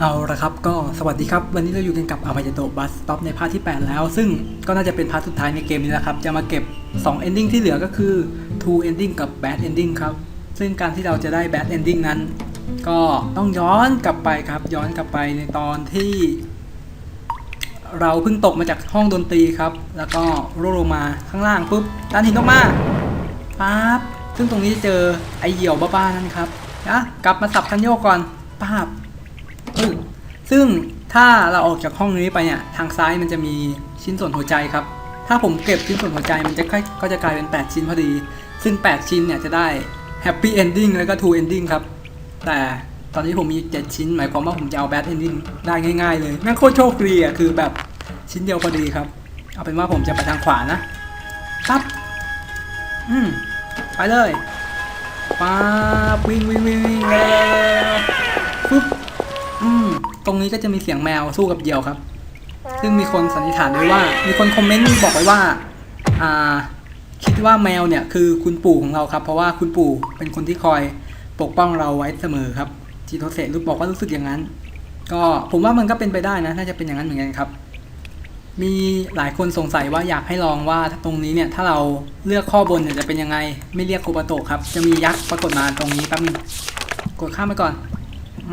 เอาละครับก็สวัสดีครับ วันนี้เราอยู่กันกับอ v ายโตบัสต็อปในพาร์ทที่ 8 แล้ว ซึ่งก็น่าจะเป็นพาร์ทสุดท้ายในเกมนี้แหละครับ จะมาเก็บ 2 ending ที่เหลือก็คือ two ending กับ bad ending ครับ ซึ่งการที่เราจะได้ bad ending นั้น ก็ต้องย้อนกลับไปครับ ย้อนกลับไปในตอนที่ เราเพิ่งตกมาจากห้องดนตรีครับ แล้วก็ร่วงลงมาข้างล่างปุ๊บดันหินออกมาปั๊บซึ่งตรงนี้จะเจอไอเหี่ยวบ้าๆนั่นครับนะกลับมาสับคันโยกก่อนปั๊บ ซึ่งถ้าเราออกจากห้องนี้ไปเนี่ยทางซ้ายมันจะมีชิ้นส่วนหัวใจครับ ถ้าผมเก็บชิ้นส่วนหัวใจมันจะค่อยก็จะกลายเป็น 8 ชิ้นพอดี ซึ่ง 8 ชิ้นเนี่ยจะได้ Happy Ending แล้วก็ Two Ending ครับ แต่ตอนนี้ผมมี 7 ชิ้น หมายความว่าผมจะเอา Bad Ending ได้ง่ายๆเลยแม่งโคตรโชคดีอะคือแบบชิ้นเดียวพอดีครับ เอาเป็นว่าผมจะไปทางขวานะปั๊บอืมไปเลยปั๊บวิ่งวิ่งวิ่งวิ่งแล้วปุ๊บ ตรงนี้ก็จะมีเสียงแมวสู้กับเหยี่ยวครับ ซึ่งมีคนสันนิษฐานไว้ว่า มีคนคอมเมนต์บอกไว้ว่าอ่า คิดว่าแมวเนี่ยคือคุณปู่ของเราครับ เพราะว่าคุณปู่เป็นคนที่คอยปกป้องเราไว้เสมอครับจีโทเซรู้บอกว่ารู้สึกอย่างนั้น ก็ผมว่ามันก็เป็นไปได้นะ น่าจะเป็นอย่างนั้นเหมือนกันครับ มีหลายคนสงสัยว่าอยากให้ลองว่าตรงนี้เนี่ย ถ้าเราเลือกข้อบนเนี่ยจะเป็นยังไง ไม่เรียกโคบาโตะครับ จะมียักษ์ปรากฏมาตรงนี้แป๊บนึงกดข้ามไปก่อน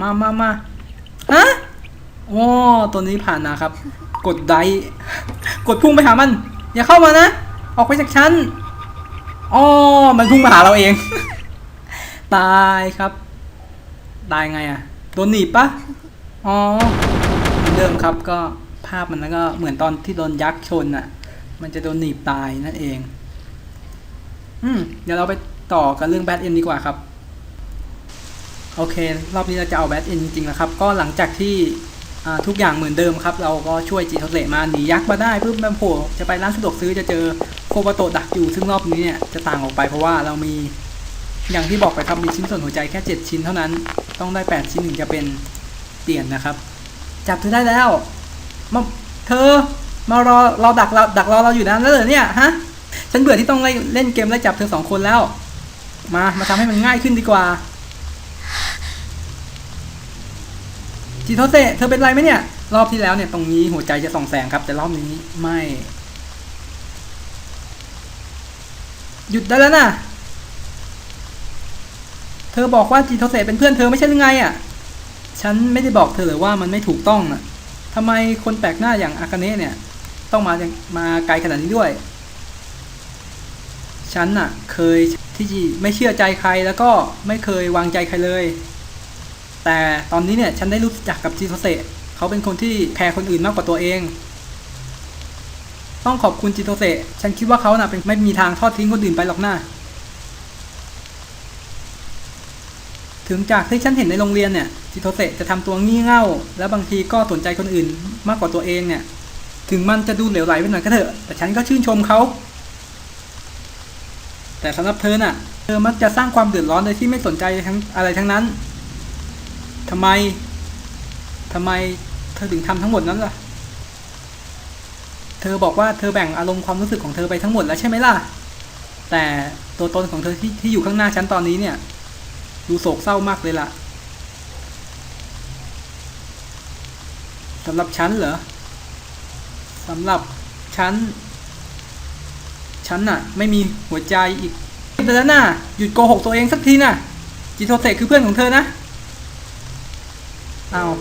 มามามา ฮะโอ้ตัวนี้ผ่านนะครับ กดไดกดพุ่งไปหามัน อย่าเข้ามานะ ออกไปจากฉันอ๋อมันพุ่งมาหาเราเอง ตายครับ ตายไงอะ่ะโดนหนีบปะอ๋อเหมือนเดิมครับก็ภาพมันแล้วก็เหมือนตอนที่โดนยักษ์ชนอะ่ะมันจะโดนหนีบตายนั่นเอง อืมเดี๋ยวเราไปต่อกันเรื่องแบทเอ็นดีกว่าครับ โอเค รอบนี้เราจะเอาแบทเอ็นจริงๆนะครับ ก็หลังจากที่ทุกอย่างเหมือนเดิมครับ เราก็ช่วยจีทอเลมาหนียักษ์มาได้ปุ๊บแมมโผจะไปร้านสะดวกซื้อจะเจอโคบาโตดักอยู่ซึ่งรอบนี้เนี่ยจะต่างออกไปเพราะว่าเรามีอย่างที่บอกไปครับมีชิ้นส่วนหัวใจแค่ 7 ชิ้นเท่านั้น ต้องได้ 8 ชิ้นถึงจะเป็นเปลี่ยนนะครับ จับเธอได้แล้วมาเธอมารอเราดักเราดักรอเราอยู่นั้นแล้วเหรอเนี่ยฮะฉันเบื่อที่ต้องเล่นเกมไล่จับเธอสองคนแล้ว มามาทำให้มันง่ายขึ้นดีกว่า จิโทเซเธอเป็นไรไหมเนี่ย รอบที่แล้วเนี่ยตรงนี้หัวใจจะส่องแสงครับ แต่รอบนี้ไม่ หยุดได้แล้วนะเธอบอกว่าจิโทเซเป็นเพื่อนเธอไม่ใช่หรือไงอะ ฉันไม่ได้บอกเธอเลยว่ามันไม่ถูกต้องน่ะทำไมคนแปลกหน้าอย่างอากาเนะเนี่ย ต้องมามาไกลขนาดนี้ด้วย ฉันน่ะ เคยที่จะไม่เชื่อใจใครแล้วก็ไม่เคยวางใจใครเลย แต่ตอนนี้เนี่ยฉันได้รู้จักกับจิโทเซเขาเป็นคนที่แคร์คนอื่นมากกว่าตัวเอง ต้องขอบคุณจิโตเซฉันคิดว่าเขาน่ะเป็นไม่มีทางทอดทิ้งคนอื่นไปหรอกนะถึงจากที่ฉันเห็นในโรงเรียนเนี่ยจิโตเซจะทำตัวงี่เง่า และบางทีก็สนใจคนอื่นมากกว่าตัวเองเนี่ย ถึงมันจะดูเหลวไหลไปหน่อยก็เถอะ แต่ฉันก็ชื่นชมเขา แต่สำหรับเธอน่ะ เธอมักจะสร้างความเดือดร้อนโดยที่ไม่สนใจทั้งอะไรทั้งนั้น ทำไมทำไมเธอถึงทำทั้งหมดนั้นล่ะ เธอบอกว่าเธอแบ่งอารมณ์ความรู้สึกของเธอไปทั้งหมดแล้วใช่ไหมล่ะ แต่ตัวตนของเธอที่ที่อยู่ข้างหน้าฉันตอนนี้เนี่ย ดูโศกเศร้ามากเลยล่ะสำหรับฉันเหรอสำหรับฉัน ฉันน่ะ ไม่มีหัวใจอีกเดี๋ยวนะหยุดโกหกตัวเองสักทีน่ะ จิโทเตะคือเพื่อนของเธอนะ เอาว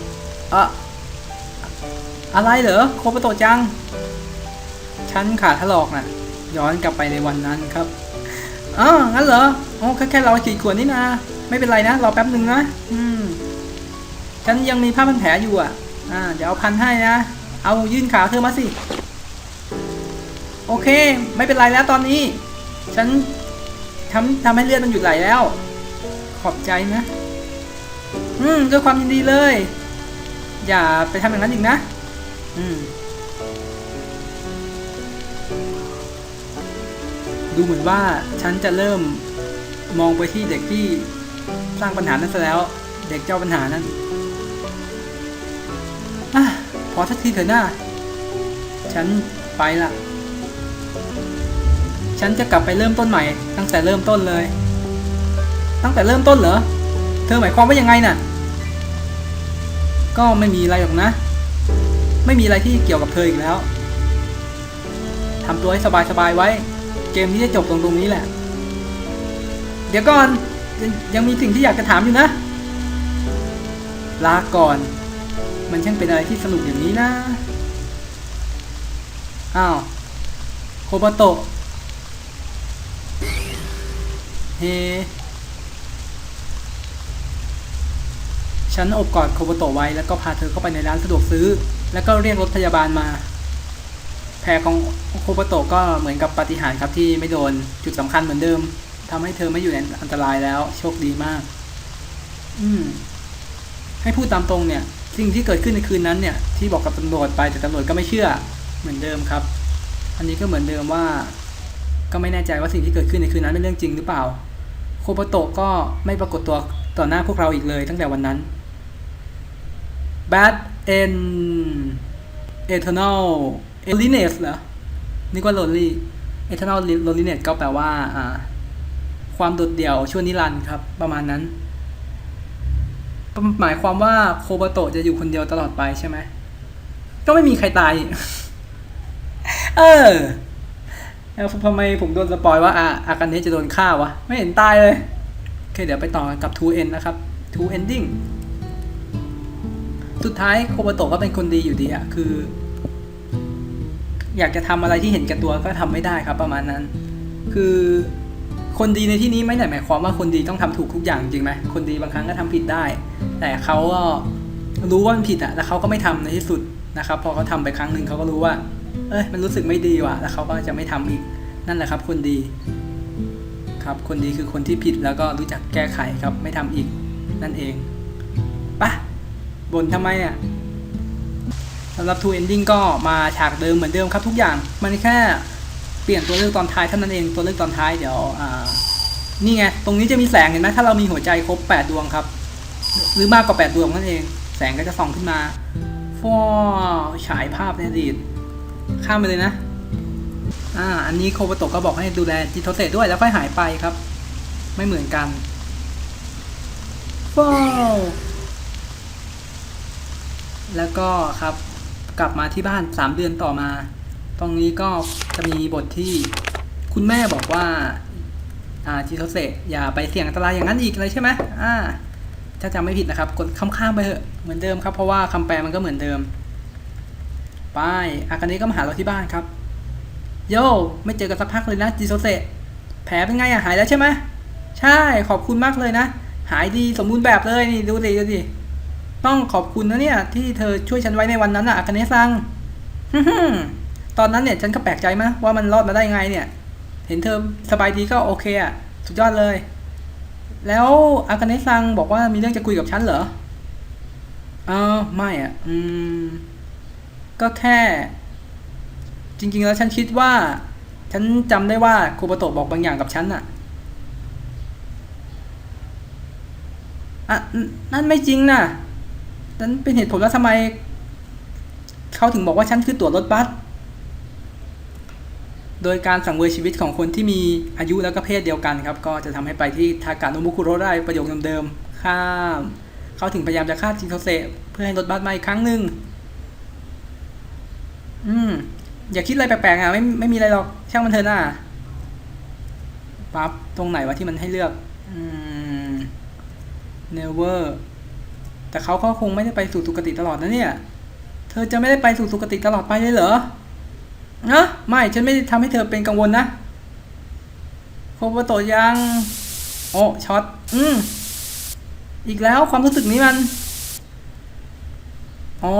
อะอะไรเหรอโคปโตจัง ฉันขาดถลอกน่ะ ย้อนกลับไปในวันนั้นครับอ๋องั้นเหรอโอ้แค่แค่เราขีดข่วนนี่นะ ไม่เป็นไรนะ รอแป๊บหนึ่งนะ อืม ฉันยังมีผ้าพันแผลอยู่อะ อ่า เดี๋ยวเอาพันให้นะ เอายื่นขาเธอมาสิ โอเค ไม่เป็นไรแล้วตอนนี้ ฉันทำทำให้เลือดมันหยุดไหลแล้ว ขอบใจนะ อืมด้วยความยินดีเลย อย่าไปทำอย่างนั้นอีกนะ อืม ดูเหมือนว่าฉันจะเริ่มมองไปที่เด็กที่สร้างปัญหานั้นซะแล้ว เด็กเจ้าปัญหานั้นอะพอสักทีเถอะหน้า ฉันไปละ ฉันจะกลับไปเริ่มต้นใหม่ ตั้งแต่เริ่มต้นเลย ตั้งแต่เริ่มต้นเหรอ เธอหมายความว่ายังไงน่ะ ก็ไม่มีอะไรหรอกนะ ไม่มีอะไรที่เกี่ยวกับเธออีกแล้วทำตัวให้สบายๆไว้ เกมนี้จะจบตรงตรงนี้แหละ เดี๋ยวก่อนยังยังมีสิ่งที่อยากจะถามอยู่นะ ลาก่อน มันช่างเป็นอะไรที่สนุกอย่างนี้นะ อ้าวโคบโตะเฮ ฉันอบกอดโคโบโตะไว้แล้วก็พาเธอเข้าไปในร้านสะดวกซื้อ แล้วก็เรียกรถพยาบาลมา แผลของโคโบโตะก็เหมือนกับปาฏิหาริย์ครับที่ไม่โดนจุดสำคัญเหมือนเดิมทำให้เธอไม่อยู่ในอันตรายแล้วโชคดีมาก อืม ให้พูดตามตรงเนี่ย สิ่งที่เกิดขึ้นในคืนนั้นเนี่ย ที่บอกกับตำรวจไปแต่ตำรวจก็ไม่เชื่อเหมือนเดิมครับ อันนี้ก็เหมือนเดิมว่า ก็ไม่แน่ใจว่าสิ่งที่เกิดขึ้นในคืนนั้นเป็นเรื่องจริงหรือเปล่า โคโบโตะก็ไม่ปรากฏตัวต่อหน้าพวกเราอีกเลยตั้งแต่วันนั้น Bad End Eternal Loneliness เหรอนึกว่า Lonely Eternal Loneliness ก็แปลว่าอ่า ความโดดเดี่ยวชั่วนิรันดร์ครับ ประมาณนั้น หมายความว่าโคบโตะจะอยู่คนเดียวตลอดไปใช่ไหม ก็ไม่มีใครตาย เออแล้วทำไมผมโดนสปอยว่าอาอากันเนี้จะโดนฆ่าวะ ไม่เห็นตายเลย โอเค เดี๋ยวไปต่อกันกับ2 end นะครับ2 ending สุดท้ายโคโบโตะก็เป็นคนดีอยู่ดีอะคือ อยากจะทำอะไรที่เห็นแก่ตัวก็ทำไม่ได้ครับ ประมาณนั้น คือคนดีในที่นี้ไม่ได้หมายความว่าคนดีต้องทำถูกทุกอย่างจริงไหมคนดีบางครั้งก็ทำผิดได้ แต่เขาก็รู้ว่ามันผิดอะแล้วเขาก็ไม่ทำในที่สุดนะครับ พอเขาทำไปครั้งหนึ่งเขาก็รู้ว่า เอ้ยมันรู้สึกไม่ดีว่ะ แล้วเขาก็จะไม่ทำอีก นั่นแหละครับ คนดี ครับ คนดีคือคนที่ผิดแล้วก็รู้จักแก้ไขครับ ไม่ทำอีกนั่นเอง บ่นทำไมเนี่ยสำหรับ two ending ก็มาฉากเดิมเหมือนเดิมครับทุกอย่าง มันแค่เปลี่ยนตัวเลือกตอนท้ายเท่านั้นเองตัวเลือกตอนท้ายเดี๋ยวอ่านี่ไงตรงนี้จะมีแสงเห็นไหมถ้าเรามีหัวใจครบ 8 ดวงครับ หรือมากกว่า 8 ดวงนั่นเอง แสงก็จะส่องขึ้นมาฟอฉายภาพในอดีตข้ามไปเลยนะอ่าอันนี้โคบโตะก็บอกให้ดูแลจิโทเซด้วยแล้วค่อยหายไปครับ ไม่เหมือนกันว้า แล้วก็ครับกลับมาที่บ้าน 3 เดือนต่อมา ตรงนี้ก็จะมีบทที่คุณแม่บอกว่าอ่าจิโทเซอย่าไปเสี่ยงอันตรายอย่างนั้นอีกเลยใช่ไหมอ่าถ้าจำไม่ผิดนะครับ กดข้ามๆไปเถอะเหมือนเดิมครับ เพราะว่าคำแปลมันก็เหมือนเดิมไปอากันนี้ก็มาหาเราที่บ้านครับ โย่ไม่เจอกันสักพักเลยนะจิโซเซแผลเป็นไงอะหายแล้วใช่ไหมใช่ขอบคุณมากเลยนะ หายดีสมบูรณ์แบบเลยนี่ดูดิดูดิ ต้องขอบคุณนะเนี่ย ที่เธอช่วยฉันไว้ในวันนั้นอะอากันเนะซังฮึ่มตอนนั้นเนี่ยฉันก็แปลกใจมะว่ามันรอดมาได้ไงเนี่ย เห็นเธอสบายดีก็โอเคอะสุดยอดเลย แล้วอากาเนะซังบอกว่ามีเรื่องจะคุยกับฉันเหรอเออไม่อะอืม ก็แค่ จริง ๆ แล้วฉันคิดว่า ฉันจำได้ว่าโคโบโตะบอกบางอย่างกับฉันน่ะอะนั่นไม่จริงนะ นั่นเป็นเหตุผลว่าทำไม เขาถึงบอกว่าฉันคือตั๋วรถบัสโดยการสังเวยชีวิตของคนที่มีอายุแล้วก็เพศเดียวกันครับ ก็จะทำให้ไปที่ทากาโนมุคุโรได้ประโยคเดิมๆข้าม เขาถึงพยายามจะฆ่าจิโทเซเพื่อให้รถบัสมาอีกครั้งหนึ่งอืม อย่าคิดอะไรแปลกๆอะไม่ไม่มีอะไรหรอกช่างมันเถอะน่ะปั๊บตรงไหนวะที่มันให้เลือก อืม never แต่เขาก็คงไม่ได้ไปสู่สุคติตลอดนะเนี่ย เธอจะไม่ได้ไปสู่สุคติตลอดไปเลยเหรอนะไม่ฉันไม่ได้ทำให้เธอเป็นกังวลนะโคบโตยัง โอ้ช็อต อืมอีกแล้วความรู้สึกนี้มันอ๋อ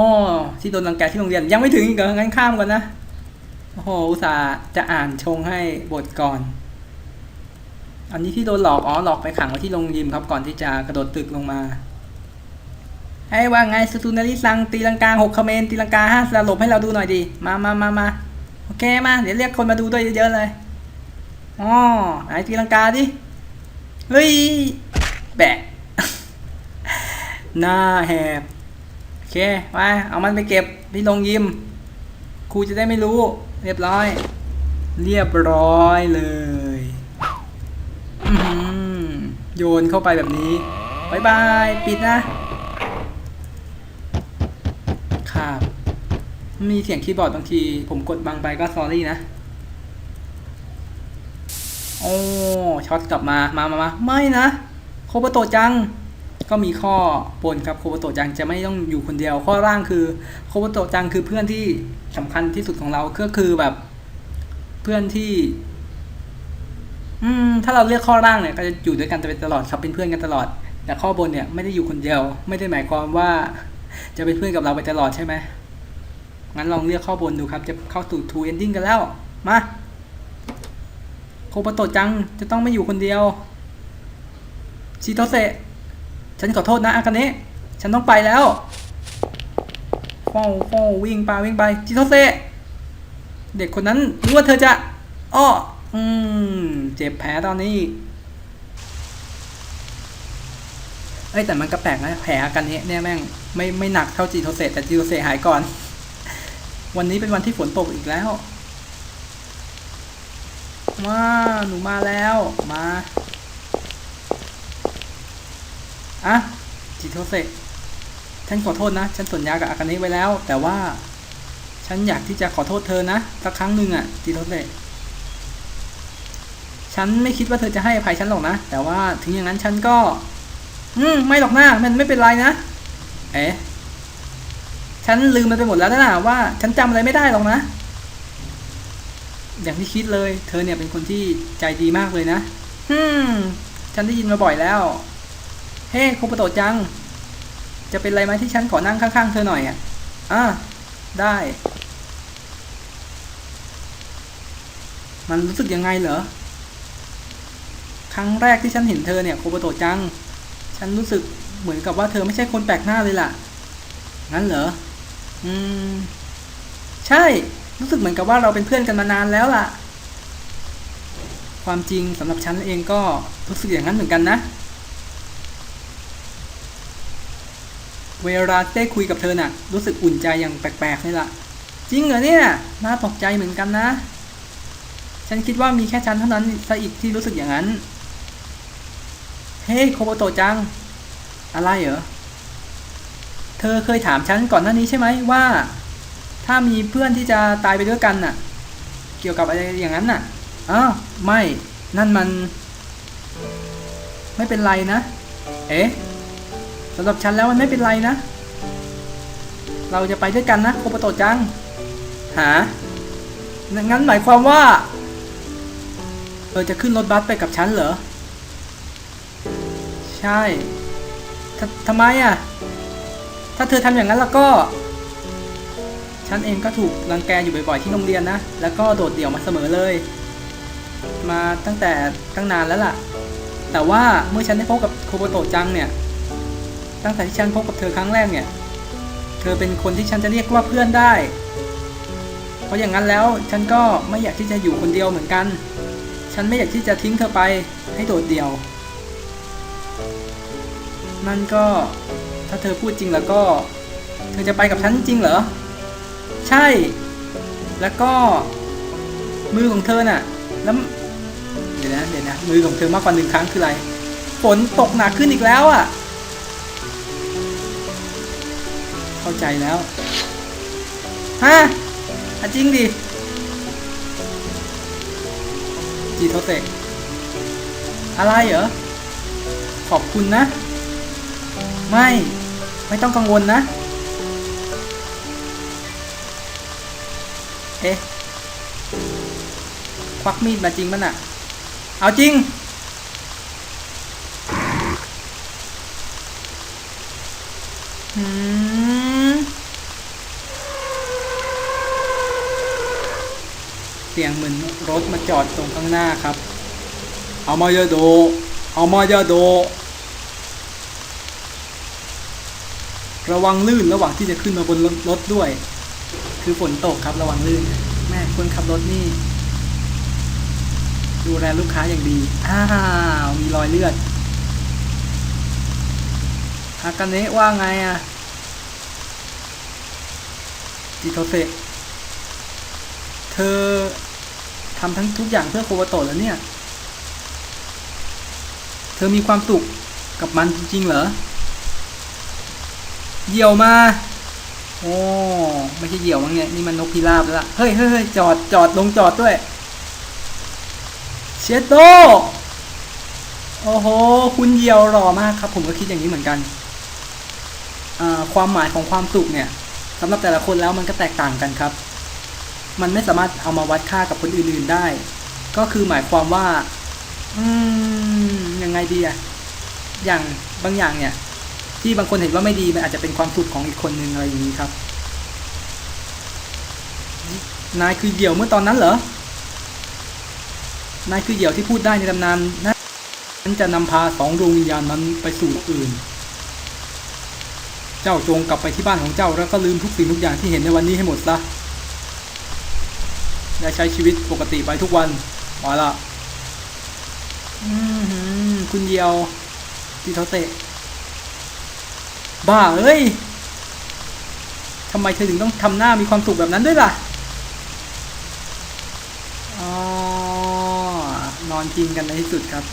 ที่โดนรังแกที่โรงเรียน ยังไม่ถึงอีกเหรองั้นข้ามก่อนนะโอ้โหอุตส่าห์จะอ่านชงให้บทก่อน อันนี้ที่โดนหลอกอ๋อหลอกไปขังไว้ที่โรงยิมครับก่อนที่จะกระโดดตึกลงมา ให้ว่าไงสตูนาริซังตีลังกาหกคอมเมนตีลังกาห้าสลบให้เราดูหน่อยดิมามามามาโอเคมาเดี๋ยวเรียกคนมาดูด้วยเยอะๆเลยอ๋อไหนตีลังกาดิเฮ้ยแบะหน้าแหบโอเคไปเอามันไปเก็บที่โรงยิมครูจะได้ไม่รู้ เรียบร้อย เรียบร้อยเลยโยนเข้าไปแบบนี้บายบาย ปิดนะาพ มีเสียงคีย์บอร์ดบางที ผมกดบังไปก็ sorry นะ โอ้ช็อตกลับมา มามามาไม่นะ โคโบโตจัง ก็มีข้อปนครับโคโบโตจังจะไม่ต้องอยู่คนเดียว ข้อร่างคือโคโบโตจังคือเพื่อนที่สำคัญที่สุดของเราก็คือแบบ เพื่อนที่ อืม ถ้าเราเลือกข้อร่างเนี่ย ก็จะอยู่ด้วยกันไปตลอดครับเป็นเพื่อนกันตลอด แต่ข้อบนเนี่ยไม่ได้อยู่คนเดียว ไม่ได้หมายความว่า จะเป็นเพื่อนกับเราไปตลอดใช่ไหมงั้นลองเลือกข้อบนดูครับ จะเข้าสู่ two ending กันแล้ว มาโคโบโตจังจะต้องไม่อยู่คนเดียวชิโตเซฉันขอโทษนะอากาเนะฉันต้องไปแล้วฟ้าวฟ้าวิ่งไปวิ่งไปชิโตเซเด็กคนนั้นรู้ว่าเธอจะอ้ออืมเจ็บแผลตอนนี้เอ้ยแต่มันก็แปลกนะแผลอากาเนะเนี่ยแม่ง ไม่ไม่หนักเท่าจิโตเซแต่จิโตเซหายก่อน วันนี้เป็นวันที่ฝนตกอีกแล้วมาหนูมาแล้วมาอะจิโทเซฉันขอโทษนะ ฉันสัญญากับอากาเนะไว้แล้ว แต่ว่า ฉันอยากที่จะขอโทษเธอนะสักครั้งหนึ่งอะจิโทเซฉันไม่คิดว่าเธอจะให้อภัยฉันหรอกนะ แต่ว่าถึงอย่างนั้นฉันก็ อืมไม่หรอกนะมันไม่เป็นไรนะ เอ๊ะ ฉันลืมมันไปหมดแล้วนะว่า ฉันจำอะไรไม่ได้หรอกนะ อย่างที่คิดเลย เธอเนี่ยเป็นคนที่ใจดีมากเลยนะฮึมฉันได้ยินมาบ่อยแล้ว เฮ้โคโปโตะจัง จะเป็นไรไหมที่ฉันขอนั่งข้างๆเธอหน่อยอะอะได้ มันรู้สึกยังไงเหรอ ครั้งแรกที่ฉันเห็นเธอเนี่ยโคโปโตะจัง ฉันรู้สึก เหมือนกับว่าเธอไม่ใช่คนแปลกหน้าเลยล่ะ งั้นเหรอ อืม ใช่ รู้สึกเหมือนกับว่าเราเป็นเพื่อนกันมานานแล้วล่ะ ความจริงสำหรับฉันเองก็รู้สึกอย่างนั้นเหมือนกันนะ เวลาได้คุยกับเธอน่ะ รู้สึกอุ่นใจอย่างแปลกๆเลยล่ะ จริงเหรอเนี่ย น่าตกใจเหมือนกันนะ ฉันคิดว่ามีแค่ฉันเท่านั้นซะอีกที่รู้สึกอย่างนั้น เฮ้ยโคโบโตจัง อะไรเหรอ เธอเคยถามฉันก่อนหน้านี้ใช่ไหมว่า ถ้ามีเพื่อนที่จะตายไปด้วยกันน่ะ เกี่ยวกับอะไรอย่างนั้นน่ะอ้าวไม่ นั่นมัน ไม่เป็นไรนะ เอ๊ะสำหรับฉันแล้วมันไม่เป็นไรนะ เราจะไปด้วยกันนะโคปโตจัง หา งั้นหมายความว่าเออจะขึ้นรถบัสไปกับฉันเหรอ ใช่ ททำไมอะ ถ้าเธอทำอย่างนั้นแล้วก็ ฉันเองก็ถูกรังแกอยู่บ่อยๆที่โรงเรียนนะ แล้วก็โดดเดี่ยวมาเสมอเลย มาตั้งแต่ตั้งนานแล้วล่ะ แต่ว่าเมื่อฉันได้พบกับโคโบโตจังเนี่ย ตั้งแต่ที่ฉันพบกับเธอครั้งแรกเนี่ย เธอเป็นคนที่ฉันจะเรียกว่าเพื่อนได้ เพราะอย่างนั้นแล้วฉันก็ไม่อยากที่จะอยู่คนเดียวเหมือนกัน ฉันไม่อยากที่จะทิ้งเธอไปให้โดดเดี่ยว นั่นก็ถ้าเธอพูดจริงแล้วก็ เธอจะไปกับฉันจริงเหรอ ใช่ แล้วก็ มือของเธอน่ะ แล้วเดี๋ยวนะเดี๋ยวนะมือของเธอมากกว่าหนึ่งครั้งคืออะไรฝนตกหนักขึ้นอีกแล้วอะ เข้าใจแล้วฮะอะจริงดิจีโทเตะอะไรเหรอ ขอบคุณนะ ไม่ ไม่ต้องกังวลนะ เอ๊ะ ควักมีดมาจริงมันอะเอาจริง หืม เสียงเหมือนรถมาจอดตรงข้างหน้าครับ เอามายาโด เอามายาโด ระวังลื่นระหว่างที่จะขึ้นมาบนรถด้วย คือฝนตกครับระวังลื่น แม่คนขับรถนี่ ดูแลลูกค้าอย่างดี อ้าวมีรอยเลือดฮากาเนะว่าไงอะจิโตเซเธอทำทั้งทุกอย่างเพื่อโคบโตะแล้วเนี่ย เธอมีความสุขกับมันจริงๆเหรอ เยี่ยวมา โอ้ไม่ใช่เหี่ยวมั้งเนี่ยนี่มันนกพิราบแล้วล่ะเฮ้ยเฮ้ยเฮ้ยจอดจอดลงจอดด้วย เชโตโอ้โห คุณเหี่ยวหล่อมากครับ ผมก็คิดอย่างนี้เหมือนกัน ความหมายของความสุขเนี่ยสำหรับแต่ละคนแล้วมันก็แตกต่างกันครับ มันไม่สามารถเอามาวัดค่ากับคนอื่นๆได้ ก็คือหมายความว่า อืมยังไงดีอะอย่างบางอย่างเนี่ย ที่บางคนเห็นว่าไม่ดีมันอาจจะเป็นความสุขของอีกคนนึงอะไรอย่างนี้ครับ นายคือเหยี่ยวเมื่อตอนนั้นเหรอ นายคือเหยี่ยวที่พูดได้ในตำนานนั้นจะนำพาสองดวงวิญญาณนั้นไปสู่อื่น เจ้าจงกลับไปที่บ้านของเจ้าแล้วก็ลืมทุกสิ่งทุกอย่างที่เห็นในวันนี้ให้หมดซะและใช้ชีวิตปกติไปทุกวันมาละอือหือคุณเหี่ยวที่เขาเตะ บ้าเอ้ยทำไมเธอถึงต้องทำหน้ามีความสุขแบบนั้นด้วยล่ะอ๋อนอนกินกันในที่สุดครับ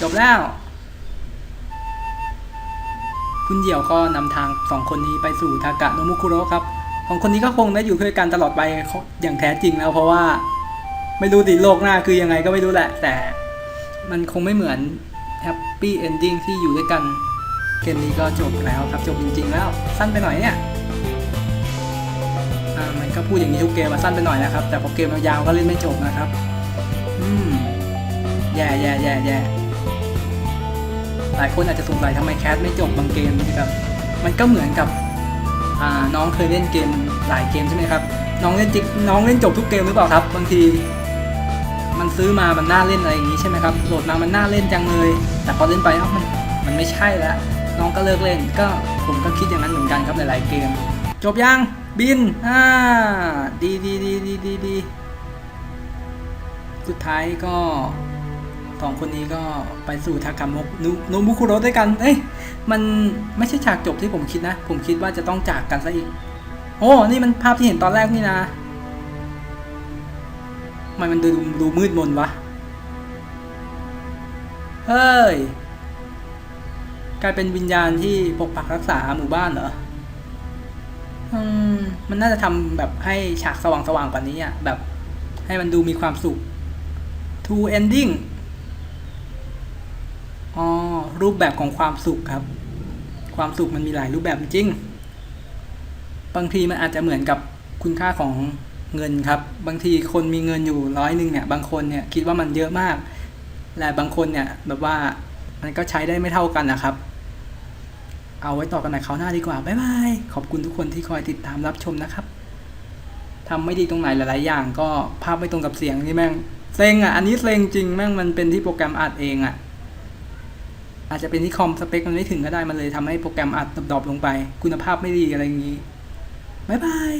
จบแล้ว คุณเหี่ยวก็นำทางสองคนนี้ไปสู่ทากะโนมุคุโรครับสองคนนี้ก็คงได้อยู่ด้วยกันตลอดไปอย่างแท้จริงแล้วเพราะว่าไม่รู้ดิโลกหน้าคือยังไงก็ไม่รู้แหละ แต่มันคงไม่เหมือนแฮปปี้เอนดิ้งที่อยู่ด้วยกัน เกมนี้ก็จบแล้วครับจบจริง ๆ แล้ว สั้นไปหน่อยเนี่ยมันก็พูดอย่างนี้ทุกเกมมาสั้นไปหน่อยนะครับ แต่พอเกมยาวก็เล่นไม่จบนะครับ อืมแย่แย่แย่แย่หลายคนอาจจะสงสัยทำไมแคสไม่จบบางเกมนะครับมันก็เหมือนกับน้องเคยเล่นเกมหลายเกมใช่ไหมครับ น้องเล่นจิกน้องเล่นจบทุกเกมหรือเปล่าครับ บางที มันซื้อมามันน่าเล่นอะไรอย่างนี้ใช่ไหมครับโหลดมามันน่าเล่นจังเลย แต่พอเล่นไปเอ้ามันมันไม่ใช่แล้ว น้องก็เลิกเล่น ก็ผมก็คิดอย่างนั้นเหมือนกันครับหลายๆเกม จบยังบินอ่าดีดีดีดีดีดีสุดท้ายก็สองคนนี้ก็ไปสู่ทากามกนุนบุคุโรด้วยกัน เอ้ยมันไม่ใช่ฉากจบที่ผมคิดนะ ผมคิดว่าจะต้องจากกันซะอีก โอ้ นี่มันภาพที่เห็นตอนแรกนี่นะทำไมมันดูดูมืดมนวะ เฮ้ย กลายเป็นวิญญาณที่ปกปักรักษาหมู่บ้านเหรออืมมันน่าจะทำแบบให้ฉากสว่างสว่างกว่านี้อะแบบให้มันดูมีความสุข to ending อ๋อรูปแบบของความสุขครับ ความสุขมันมีหลายรูปแบบจริง บางทีมันอาจจะเหมือนกับคุณค่าของเงินครับ บางทีคนมีเงินอยู่ร้อยหนึ่งเนี่ย บางคนเนี่ยคิดว่ามันเยอะมาก และบางคนเนี่ยแบบว่ามันก็ใช้ได้ไม่เท่ากันนะครับ เอาไว้ต่อกันในคราวหน้าดีกว่า บ๊ายบาย ขอบคุณทุกคนที่คอยติดตามรับชมนะครับทำไม่ดีตรงไหนหลาย ๆ อย่าง ก็ภาพไม่ตรงกับเสียงนี่แม่งเซ็งอะ อันนี้เซ็งจริงแม่งมันเป็นที่โปรแกรมอัดเองอะ อาจจะเป็นที่คอมสเปคมันไม่ถึงก็ได้มันเลยทำให้โปรแกรมอัดดรอปลงไป คุณภาพไม่ดีอะไรอย่างนี้บ๊ายบาย